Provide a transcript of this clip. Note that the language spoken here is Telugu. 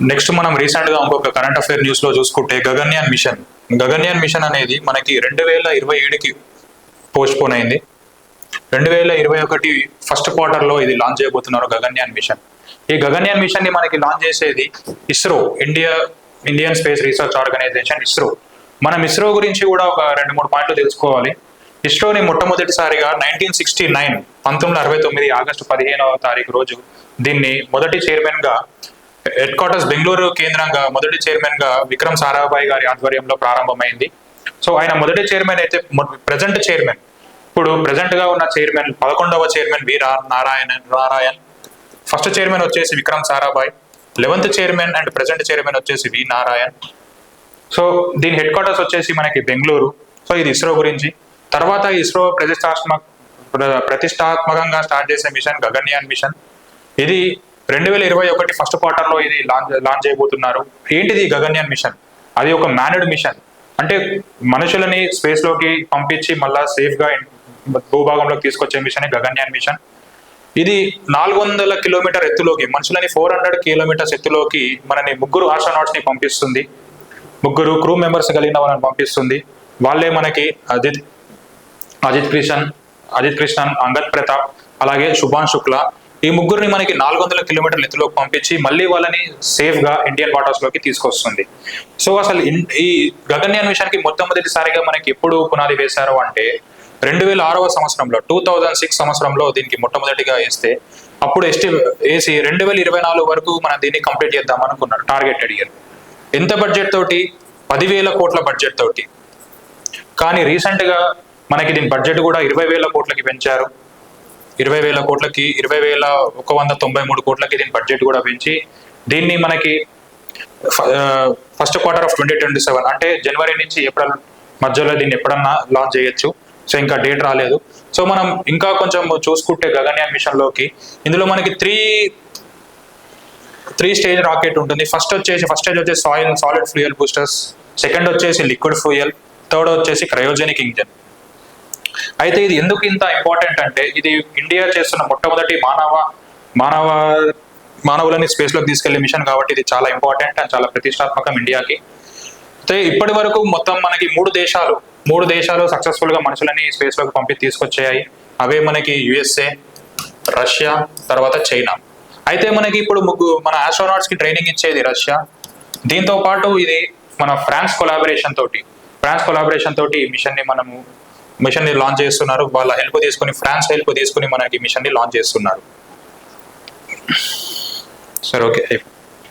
నెక్స్ట్ మనం రీసెంట్గా ఇంకొక కరెంట్ అఫైర్ న్యూస్లో చూసుకుంటే గగన్యాన్ మిషన్. గగన్యాన్ మిషన్ అనేది మనకి రెండు వేల ఇరవై ఏడుకి పోస్ట్ పోన్ అయింది. రెండు వేల ఇరవై ఒకటి ఫస్ట్ క్వార్టర్లో ఇది లాంచ్ చేయబోతున్నారు గగన్యాన్ మిషన్. ఈ గగన్యాన్ మిషన్ని మనకి లాంచ్ చేసేది ISRO India Indian Space Research Organisation ISRO. మనం ఇస్రో గురించి కూడా ఒక రెండు మూడు పాయింట్లు తెలుసుకోవాలి. ఇస్రోని మొట్టమొదటిసారిగా నైన్టీన్ సిక్స్టీ నైన్ పంతొమ్మిది అరవై తొమ్మిది ఆగస్టు పదిహేనవ తారీఖు రోజు దీన్ని మొదటి చైర్మన్గా హెడ్ క్వార్టర్స్ బెంగళూరు కేంద్రంగా మొదటి చైర్మన్గా విక్రమ్ సారాభాయ్ గారి ఆధ్వర్యంలో ప్రారంభమైంది. సో ఆయన మొదటి చైర్మన్ అయితే ప్రజెంట్ చైర్మన్. ఇప్పుడు ప్రజెంట్గా ఉన్న చైర్మన్ పదకొండవ చైర్మన్ వి రా- నారాయణ నారాయణ్. ఫస్ట్ చైర్మన్ వచ్చేసి Vikram Sarabhai. Eleventh chairman and present chairman వచ్చేసి వి నారాయణ్. సో దీని హెడ్ క్వార్టర్స్ వచ్చేసి మనకి బెంగళూరు. సో ఇది ఇస్రో గురించి. తర్వాత ఇస్రో ప్రతిష్టాత్మక ప్రతిష్టాత్మకంగా స్టార్ట్ చేసే మిషన్ గగన్యాన్ మిషన్. ఇది రెండు వేల ఇరవై ఒకటి ఫస్ట్ క్వార్టర్లో ఇది లాంచ్ లాంచ్ చేయబోతున్నారు. ఏంటిది గగన్యాన్ మిషన్ అది ఒక మ్యానుడ్ మిషన్ అంటే మనుషులని స్పేస్లోకి పంపించి మళ్ళా సేఫ్గా భూభాగంలోకి తీసుకొచ్చే మిషన్ గగన్యాన్ మిషన్ ఇది నాలుగు వందల కిలోమీటర్ ఎత్తులోకి మనుషులని ఫోర్ హండ్రెడ్ కిలోమీటర్స్ ఎత్తులోకి మనని ముగ్గురు ఆస్ట్రోనాట్స్ని పంపిస్తుంది. ముగ్గురు క్రూ మెంబర్స్ కలిగిన వాళ్ళని పంపిస్తుంది. వాళ్ళే మనకి అజిత్ అజిత్ కృష్ణన్ అజిత్ కృష్ణన్ అంగద్ ప్రతాప్ అలాగే శుభాన్ శుక్లా ఈ ముగ్గురిని మనకి నాలుగు వందల కిలోమీటర్ల ఎత్తులోకి పంపించి మళ్ళీ వాళ్ళని సేఫ్గా ఇండియన్ వాటర్స్లోకి తీసుకొస్తుంది. సో అసలు ఈ గగన్యాన్ విషయానికి మొట్టమొదటిసారిగా మనకి ఎప్పుడు పునాది వేశారు అంటే రెండు వేల ఆరవ సంవత్సరంలో టూ థౌజండ్ సిక్స్ సంవత్సరంలో దీనికి మొట్టమొదటిగా వేస్తే అప్పుడు ఎస్టి వేసి రెండు వేల ఇరవై నాలుగు వరకు మనం దీన్ని కంప్లీట్ చేద్దాం అనుకున్నారు టార్గెటెడ్ ఇయర్ ఎంత బడ్జెట్ తోటి? పదివేల కోట్ల బడ్జెట్ తోటి. కానీ రీసెంట్గా మనకి దీని బడ్జెట్ కూడా ఇరవై వేల కోట్లకి పెంచారు. ఇరవై వేల కోట్లకి ఇరవై వేల ఒక వంద తొంభై మూడు కోట్లకి దీని బడ్జెట్ కూడా పెంచి దీన్ని మనకి first quarter of twenty twenty seven అంటే జనవరి నుంచి ఏప్రిల్ మధ్యలో దీన్ని ఎప్పుడన్నా లాంచ్ చేయొచ్చు. సో ఇంకా డేట్ రాలేదు. సో మనం ఇంకా కొంచెం చూసుకుంటే గగన్యాన్ మిషన్లోకి ఇందులో మనకి త్రీ త్రీ స్టేజ్ రాకెట్ ఉంటుంది. ఫస్ట్ వచ్చేసి ఫస్ట్ స్టేజ్ వచ్చేసి soil solid fuel boosters second వచ్చేసి లిక్విడ్ ఫ్యూయల్ థర్డ్ వచ్చేసి క్రయోజెనిక్ ఇంజన్ అయితే ఇది ఎందుకు ఇంత ఇంపార్టెంట్ అంటే ఇది ఇండియా చేస్తున్న మొట్టమొదటి మానవ మానవ మానవులని స్పేస్లోకి తీసుకెళ్ళే మిషన్ కాబట్టి ఇది చాలా ఇంపార్టెంట్ అండ్ చాలా ప్రతిష్టాత్మకం ఇండియాకి అయితే ఇప్పటి వరకు మొత్తం మనకి మూడు దేశాలు మూడు దేశాలు సక్సెస్ఫుల్గా మనుషులని స్పేస్లోకి పంపి తీసుకొచ్చాయి. అవే మనకి యుఎస్ఏ రష్యా తర్వాత చైనా అయితే మనకి ఇప్పుడు ముగ్గు మన ఆస్ట్రోనాట్స్కి ట్రైనింగ్ ఇచ్చేది రష్యా దీంతో పాటు ఇది మన ఫ్రాన్స్ కొలాబరేషన్ తోటి ఫ్రాన్స్ కొలాబరేషన్ తోటి ఈ మిషన్ని మనము మిషన్ని లాంచ్ చేస్తున్నారు. వాళ్ళ హెల్ప్ తీసుకుని ఫ్రాన్స్ హెల్ప్ తీసుకుని మనకి మిషన్ని లాంచ్ చేస్తున్నారు. సరే ఓకే